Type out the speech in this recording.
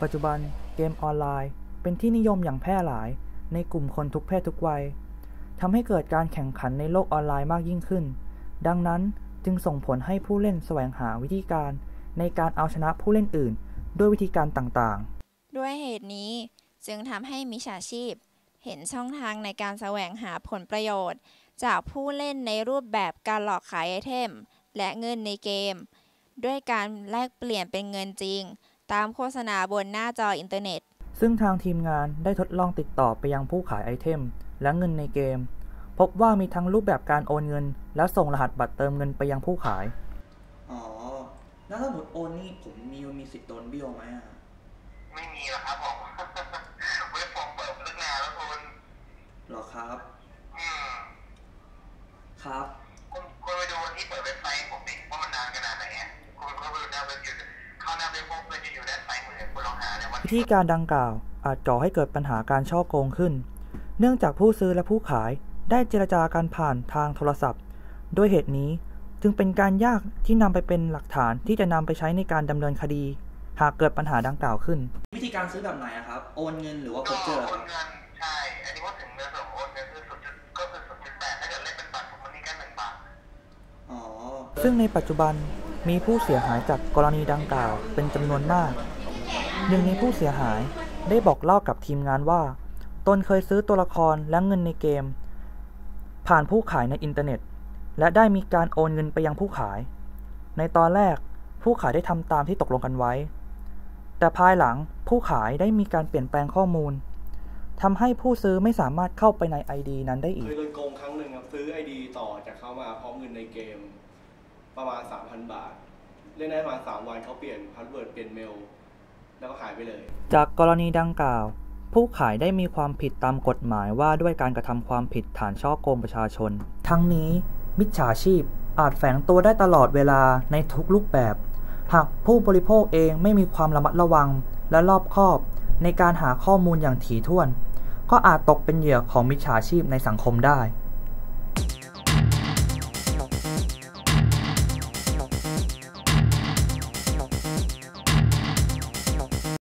ปัจจุบันเกมออนไลน์ เป็นที่นิยมอย่างแพร่หลาย ในกลุ่มคนทุกเพศทุกวัยทำให้เกิดการแข่งขันในโลกออนไลน์มากยิ่งขึ้น ดังนั้นจึงส่งผลให้ผู้เล่นแสวงหาวิธีการ ในการเอาชนะผู้เล่นอื่น ด้วยวิธีการต่างๆ ด้วยเหตุนี้จึงทำให้มิจฉาชีพ เห็นช่องทางในการแสวงหาผลประโยชน์ จากผู้เล่นในรูปแบบการหลอกขายไอเทม และเงินในเกม ด้วยการแลกเปลี่ยนเป็นเงินจริง ตามโฆษณาบนหน้าจออินเทอร์เน็ต ซึ่งทางทีมงานได้ทดลองติดต่อไปยังผู้ขายไอเทม และเงินในเกม พบว่ามีทั้งรูปแบบการโอนเงิน และส่งรหัสบัตรเติมเงินไปยังผู้ขาย อ๋อ แล้วถ้าหมดโอนนี่ผมมีมีสิทธิ์โดนเบี้ยวไหมอะ ไม่มีหรอกครับผมเว็บฟอร์มเปิดมาตั้งนานแล้วคุณหรอครับ อืม ครับ คุณคุณไปดูที่เปิดเว็บไซต์ผมดิว่ามันนาน ว่าวิธีการดังกล่าวอาจก่อให้เกิดปัญหาการช่อโกงขึ้น เนื่องจากผู้ซื้อและผู้ขายได้เจรจากันผ่านทางโทรศัพท์ ด้วยเหตุนี้จึงเป็นการยากที่นำไปเป็นหลักฐานที่จะนำไปใช้ในการดำเนินคดี หากเกิดปัญหาดังกล่าวขึ้น วิธีการซื้อแบบไหนครับ โอนเงินหรือว่าโคเจอร์โอนเงินใช่ อันนี้ว่าถึงเงินส่งโอนเงินคือสุดก็คือสุดจุดแปดถ้าเกิดเล่นเป็นบัตรผมมันนี่แค่หนึ่งบาท อ๋อ ซึ่งในปัจจุบันมีผู้เสียหายจากกรณีดังกล่าวเป็นจำนวนมาก หนึ่งในผู้เสียหายได้บอกเล่ากับทีมงานว่า ตนเคยซื้อตัวละครและเงินในเกม ผ่านผู้ขายในอินเทอร์เน็ต และได้มีการโอนเงินไปยังผู้ขาย ในตอนแรกผู้ขายได้ทำตามที่ตกลงกันไว้ แต่ภายหลังผู้ขายได้มีการเปลี่ยนแปลงข้อมูลทำให้ผู้ซื้อไม่สามารถเข้าไปใน ID นั้นได้อีก เคยโดนโกงครั้งหนึ่งครับ ซื้อ ID ต่อจากเขามาพร้อมเงินในเกม ประมาณ 3,000 บาท เล่นได้ประมาณ3วันเขาเปลี่ยนพาสเวิร์ดเปลี่ยนเมล แล้วก็หายไปเลย จากกรณีดังกล่าว ผู้ขายได้มีความผิดตามกฎหมายว่าด้วยการกระทำความผิดฐานช่อโกงประชาชน ทั้งนี้ มิจฉาชีพอาจแฝงตัวได้ตลอดเวลาในทุกรูปแบบ หากผู้บริโภคเองไม่มีความระมัดระวังและรอบคอบ ในการหาข้อมูลอย่างถี่ถ้วน ก็อาจตกเป็นเหยื่อของมิจฉาชีพในสังคมได้